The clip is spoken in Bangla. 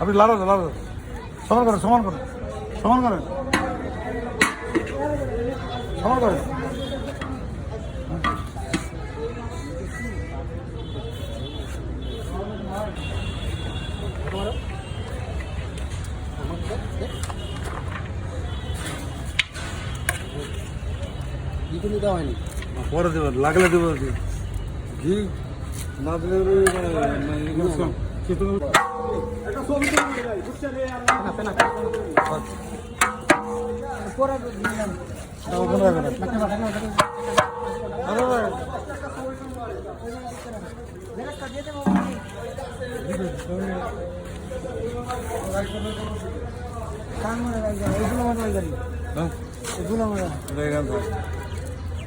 আপনি লাড়ো লাড়ো সমান করেন সমান করেন সমান করেন সমান করেন দ্বিগুণই দেওয়া হয়নি। পরে দেবেন লাগলে দেবো ঘি না দিলে কিন্তু ওখানে রাখবেন আরে ভাই হ্যাঁ এগুলো আমরা রেগান